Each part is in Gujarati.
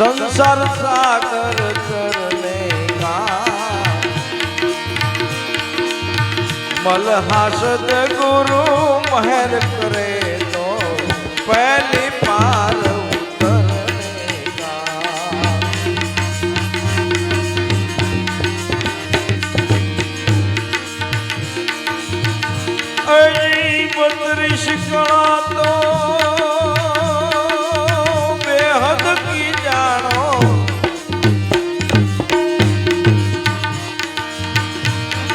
સંસાર સાગર કા મલહાસદ ગુરુ મહેર કરે તો પહેલી પાર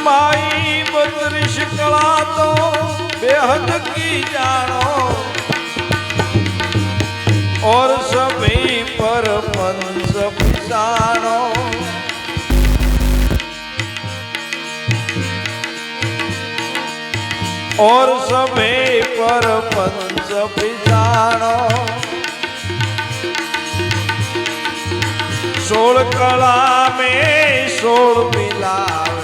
માઈ બત્રીસ કળા તો બેહદ કી જાણો. ઓર સભી પર પંચ પિતાણો ઓર સભી પર પંચ પિતાણો સોળ કળા મેં સોળ પિલા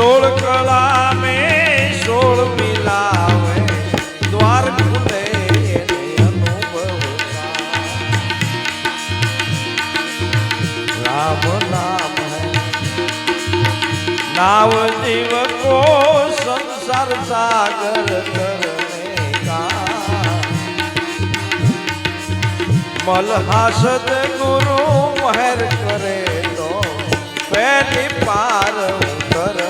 सोल कला में सोल मिलावे, द्वार खुले अनुभव राम नाम है। नाव जीव संसार सागर करने का। गुरु महर करे तो पहली पार करे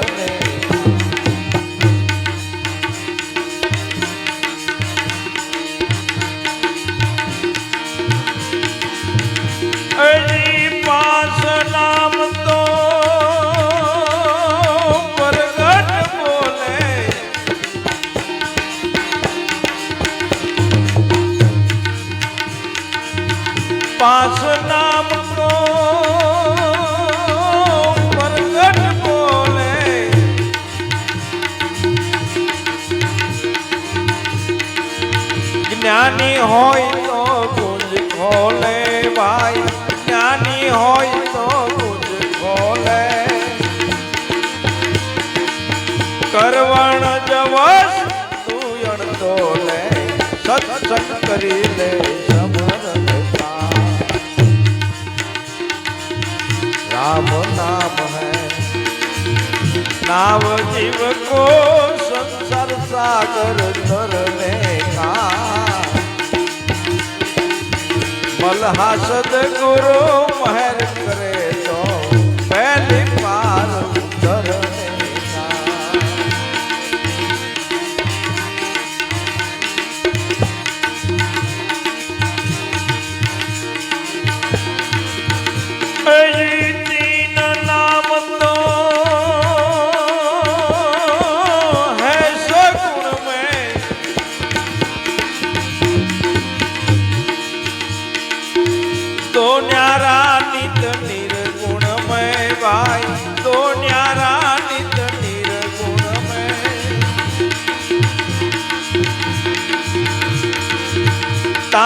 હોય તો ગુંજ ખોલે ભાઈ જ્ઞાની હોય તો ગુંજ ખોલે કરવણ જવસ તું અણતોલે સત્સંગ કરી લે સમરતા રામ નામ હૈ नाव जीव को संसार सागर तरने का અલ્હાસદ ગુરુ મહેર કરે.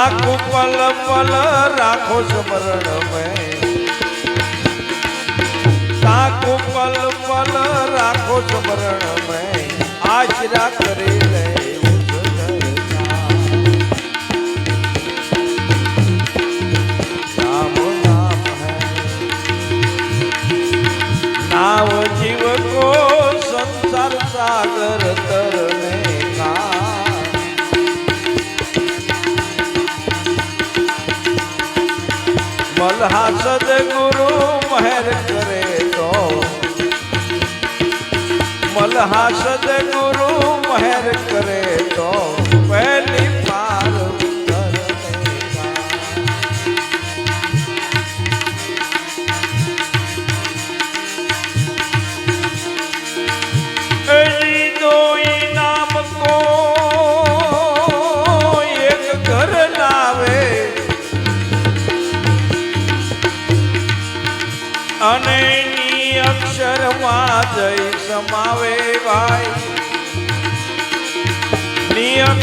राखो पल पल राखो स्मरण में। राखो पल पल राखो स्मरण में। आशरा करे नाव को संसार मलहासद गुरु महर करे तो मलहासद गुरु महर करे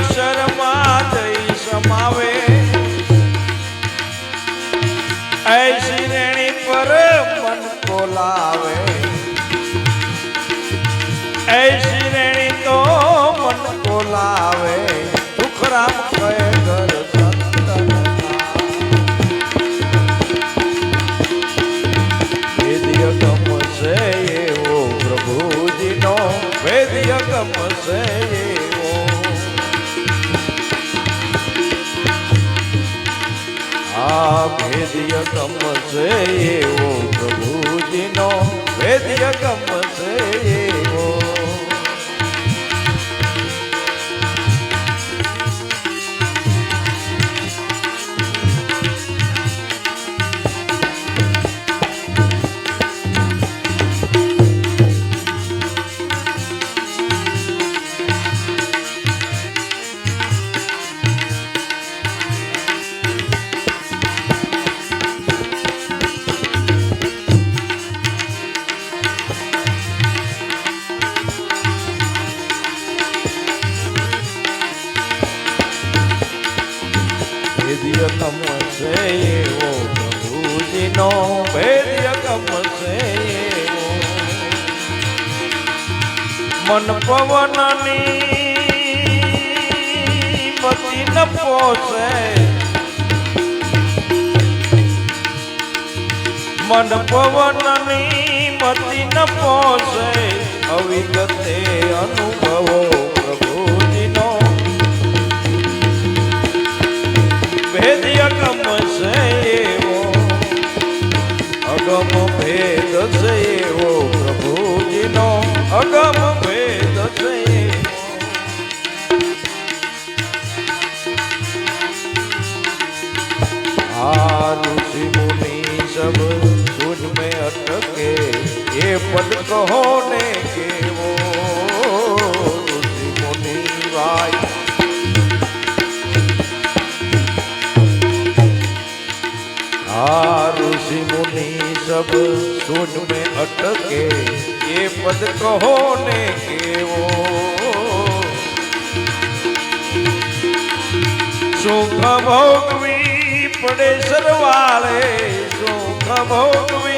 ની ગમશે એવું પ્રભુજીનો ભેદય ગમશે ગમશે એવો પ્રભુજીનો ભેદય ગમશે એવો મન પવનની મતિ ન પોસે મન પવનની મતિ ન પોસે અવિગતે અનુભવો. અગમ ભેદ. આ ઋષિ મુનિ સબ સુજ में અટકે એ પદ કહો ને કેવો ઋષિ મુનિ ભાઈ આ ઋષિ મે અટકે એ પદ કહો ને કેવો? સુખ ભોગવી પડે સરવાળે સુખ ભોગવીને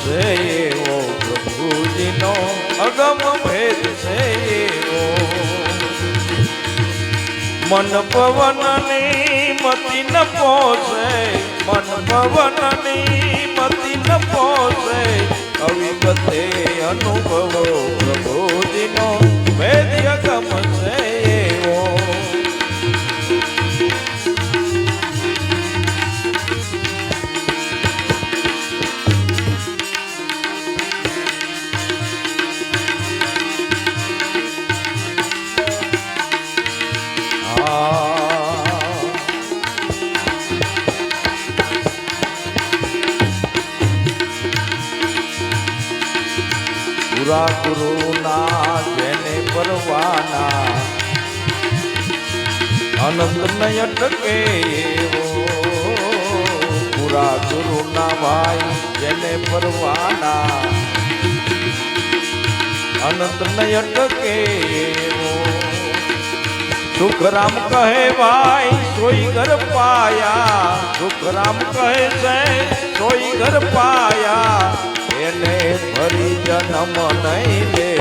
તમસે એવો પ્રભુજીનો અગમ ભેદ છે એવો મન પવનની મતિ ન પોસે મન પવનની મતિ ન પોસે અવિગતે અનુભવો પ્રભુજીનો ભેદ્ય ગમશે એવો પુરા ગુરુના જેને પરવાના. અનંત નય અટકે એવો પુરા ગુરુના ભાઈ જેને પરવાના. અનંત નય અટકે એવો સુખરામ કહે ભાઈ, સોઈ ઘર પાયા. સુખરામ કહે છે, સોઈ ઘર પાયા. એને ફરી જન્મ નહીં લેવો